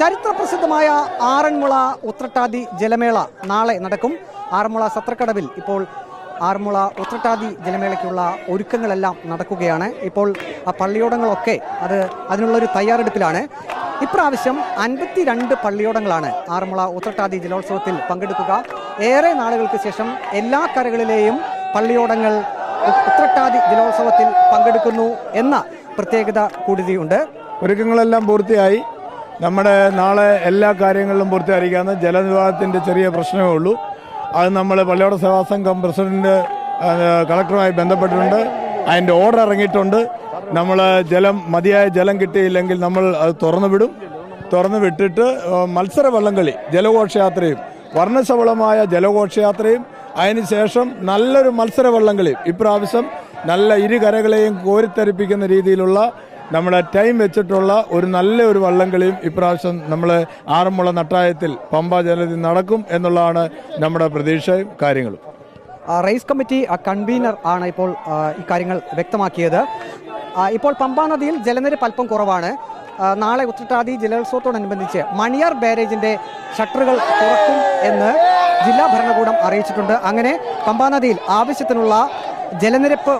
ചരിത്രപ്രസിദ്ധമായ ആറന്മുള ഉത്രട്ടാതി ജലമേള നാളെ നടക്കും. ആറന്മുള സത്രക്കടവിൽ ഇപ്പോൾ ആറന്മുള ഉത്രട്ടാതി ജലമേളയ്ക്കുള്ള ഒരുക്കങ്ങളെല്ലാം നടക്കുകയാണ്. ഇപ്പോൾ ആ പള്ളിയോടങ്ങളൊക്കെ അത് അതിനുള്ളൊരു തയ്യാറെടുപ്പിലാണ്. ഇപ്രാവശ്യം അൻപത്തിരണ്ട് പള്ളിയോടങ്ങളാണ് ആറന്മുള ഉത്രട്ടാതി ജലോത്സവത്തിൽ പങ്കെടുക്കുക. ഏറെ നാളുകൾക്ക് ശേഷം എല്ലാ കരകളിലെയും പള്ളിയോടങ്ങൾ ഉത്രട്ടാതി ജലോത്സവത്തിൽ പങ്കെടുക്കുന്നു എന്ന പ്രത്യേകത കൂടിയുണ്ട്. ഒരുക്കങ്ങളെല്ലാം പൂർത്തിയായി. നമ്മുടെ നാളെ എല്ലാ കാര്യങ്ങളിലും പൂർത്തിയായിരിക്കാവുന്ന ജലവിഭാഗത്തിന്റെ ചെറിയ പ്രശ്നമേ ഉള്ളൂ. അത് നമ്മൾ പള്ളിയോട സേവാ സംഘം പ്രസിഡന്റ് കളക്ടറുമായി ബന്ധപ്പെട്ടിട്ടുണ്ട്. അതിന്റെ ഓർഡർ ഇറങ്ങിയിട്ടുണ്ട്. നമ്മൾ ജലം മതിയായ ജലം കിട്ടിയില്ലെങ്കിൽ നമ്മൾ അത് തുറന്നു വിടും. തുറന്നു വിട്ടിട്ട് മത്സര വള്ളംകളി ജലഘോഷയാത്രയും വർണശബളമായ ജലഘോഷയാത്രയും അതിനുശേഷം നല്ലൊരു മത്സര വള്ളംകളി ഇപ്രാവശ്യം നല്ല ഇരു കരകളെയും കോരിത്തരിപ്പിക്കുന്ന രീതിയിലുള്ള നമ്മുടെ ടൈം വെച്ചിട്ടുള്ള ഒരു നല്ല ഒരു വള്ളംകളിയും ഇപ്രാവശ്യം നമ്മൾ ആറന്മുള നട്ടായത്തിൽ പമ്പ ജലത്തിൽ നടക്കും എന്നുള്ളതാണ് നമ്മുടെ പ്രതീക്ഷയും കാര്യങ്ങളും. റേസ് കമ്മിറ്റി കൺവീനർ ആണ് ഇപ്പോൾ ഇക്കാര്യങ്ങൾ വ്യക്തമാക്കിയത്. ഇപ്പോൾ പമ്പാ നദിയിൽ ജലനിരപ്പ് അല്പം കുറവാണ്. നാളെ ഉത്രട്ടാതി ജലോത്സവത്തോടനുബന്ധിച്ച് മണിയാർ ബാരേജിന്റെ ഷട്ടറുകൾ തുറക്കും എന്ന് ജില്ലാ ഭരണകൂടം അറിയിച്ചിട്ടുണ്ട്. അങ്ങനെ പമ്പാ നദിയിൽ ആവശ്യത്തിനുള്ള ജലനിരപ്പ്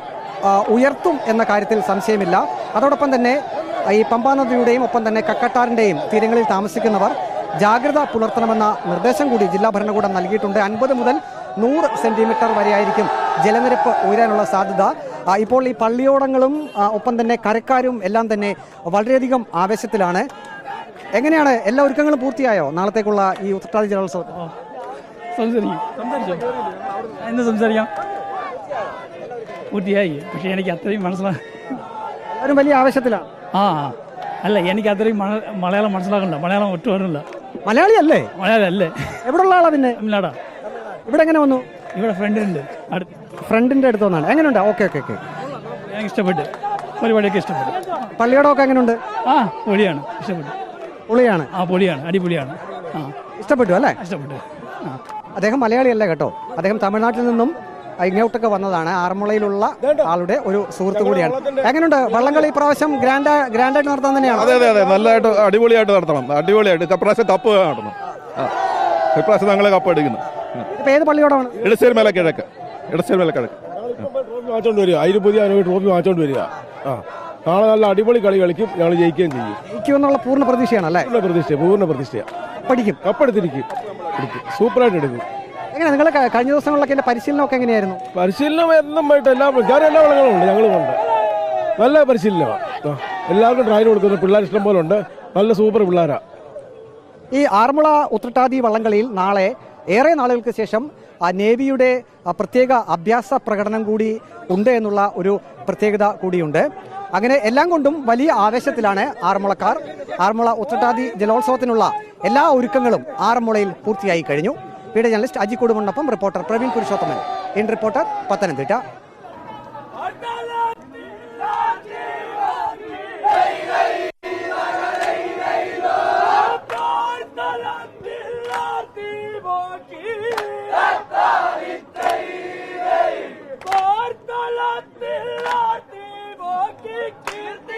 ഉയർത്തും എന്ന കാര്യത്തിൽ സംശയമില്ല. അതോടൊപ്പം തന്നെ ഈ പമ്പാ നദിയുടെയും ഒപ്പം തന്നെ കക്കട്ടാറിന്റെയും തീരങ്ങളിൽ താമസിക്കുന്നവർ ജാഗ്രത പുലർത്തണമെന്ന നിർദ്ദേശം കൂടി ജില്ലാ ഭരണകൂടം നൽകിയിട്ടുണ്ട്. അൻപത് മുതൽ നൂറ് സെന്റിമീറ്റർ വരെയായിരിക്കും ജലനിരപ്പ് ഉയരാനുള്ള സാധ്യത. ഇപ്പോൾ ഈ പള്ളിയോടങ്ങളും ഒപ്പം തന്നെ കരക്കാരും എല്ലാം തന്നെ വളരെയധികം ആവേശത്തിലാണ്. എങ്ങനെയാണ് എല്ലാ ഒരുക്കങ്ങളും പൂർത്തിയായോ? നാളത്തേക്കുള്ള ഈ ഉത്രട്ടാതി ജലോത്സവം എന്ന് സംസാരിക്കാം. പൂർത്തിയായി. പക്ഷേ എനിക്ക് അത്രയും മനസ്സിലാകും എല്ലാവരും വലിയ ആവേശത്തിലാണ്. ആ. അല്ല എനിക്ക് അത്രയും മലയാളം മനസ്സിലാക്കണ്ട. മലയാളം ഒട്ടും വരുന്നില്ല മലയാളി അല്ലേ? മലയാളി അല്ലേ? എവിടെ ഉള്ള ആളാ പിന്നെ? തമിഴ്നാടാ. ഇവിടെ എങ്ങനെ വന്നു? ഇവിടെ ഫ്രണ്ടുണ്ട് അടുത്ത് ഫ്രണ്ടിന്റെ അടുത്ത് വന്നാണ്. എങ്ങനെയുണ്ട്? Okay okay okay. എനിക്ക് ഇഷ്ടപ്പെട്ടു. പരിപാടിയൊക്കെ ഇഷ്ടപ്പെട്ടു. പള്ളിയോടമൊക്കെ എങ്ങനെയുണ്ട്? ആ പൊളിയാണ്. ഇഷ്ടപ്പെട്ടു. പൊളിയാണ്? ആ പൊളിയാണ്. അടിപൊളിയാണ്. ആ. ഇഷ്ടപ്പെട്ടു അല്ലേ? ഇഷ്ടപ്പെട്ടു. ആ. അദ്ദേഹം മലയാളിയല്ല കേട്ടോ. അദ്ദേഹം തമിഴ്നാട്ടിൽ നിന്നും ഇങ്ങോട്ടൊക്കെ വന്നതാണ്. ആറന്മുളയിലുള്ള ആളുടെ ഒരു സുഹൃത്ത് കൂടിയാണ്. എങ്ങനെയുണ്ട്? വള്ളംകളി ഇപ്രാവശ്യം ഗ്രാൻഡ് ഗ്രാൻഡായിട്ട് നടത്താൻ തന്നെയാണ്? അതെ അതെ അതെ. നല്ലതായിട്ട് അടിപൊളിയായിട്ട് നടത്തണം. അടിപൊളിയായിട്ട്. ഇപ്രാവശ്യം കപ്പ് നടത്തണം ഇപ്രാവശ്യം ഞങ്ങൾ കപ്പ് എടുക്കുന്നു ഇപ്പൊ ഏത് പള്ളിയോടാണ്? ഇടശ്ശേരി മേലെ കിഴക്ക്. ഇടശ്ശേരി മേല കിഴക്ക് ട്രോഫി വാങ്ങിച്ചോണ്ട് വരിക. അതിന് പുതിയ അനുഭവം ട്രോഫി വാങ്ങിച്ചോണ്ട് വരിക. ആ. നാളെ നല്ല അടിപൊളി കളി കളിക്കും. ഞങ്ങൾ ജയിക്കുകയും ചെയ്യും. ജയിക്കുമെന്നുള്ള പൂർണ പ്രതീക്ഷയാണ് അല്ലേ? പൂർണ പ്രതീക്ഷ പൂർണ പ്രതീക്ഷ പഠിക്കും. കപ്പെടുത്തിരിക്കും. സൂപ്പറായിട്ട് എടുക്കും. എങ്ങനെ നിങ്ങൾ കഴിഞ്ഞ ദിവസങ്ങളിലൊക്കെ എന്റെ പരിശീലനമൊക്കെ എങ്ങനെയായിരുന്നു? പരിശീലനം എന്നും പോയിട്ട് എല്ലാ ഞാൻ എല്ലാ വളങ്ങളും ഉണ്ട് ഞങ്ങളും ഉണ്ട്. നല്ല പരിശീലനമാണ് എല്ലാവർക്കും ട്രയൽ കൊടുക്കുന്നു പിള്ളേർ ഇഷ്ടം പോലെ ഉണ്ട്. നല്ല സൂപ്പർ പിള്ളേരാണ് ഈ ആറന്മുള ഉത്രട്ടാതി വള്ളംകളിയിൽ നാളെ ഏറെ നാളുകൾക്ക് ശേഷം നേവിയുടെ പ്രത്യേക അഭ്യാസ പ്രകടനം കൂടി ഉണ്ട് എന്നുള്ള ഒരു പ്രത്യേകത കൂടിയുണ്ട്. അങ്ങനെ എല്ലാം കൊണ്ടും വലിയ ആവേശത്തിലാണ് ആറന്മുളക്കാർ. ആറന്മുള ഉത്രട്ടാതി ജലോത്സവത്തിനുള്ള എല്ലാ ഒരുക്കങ്ങളും ആറന്മുളയിൽ പൂർത്തിയായി കഴിഞ്ഞു. Video journalist Aji കുടുംബനൊപ്പം reporter Praveen Purushothaman. In reporter Pathanamthitta. Take care.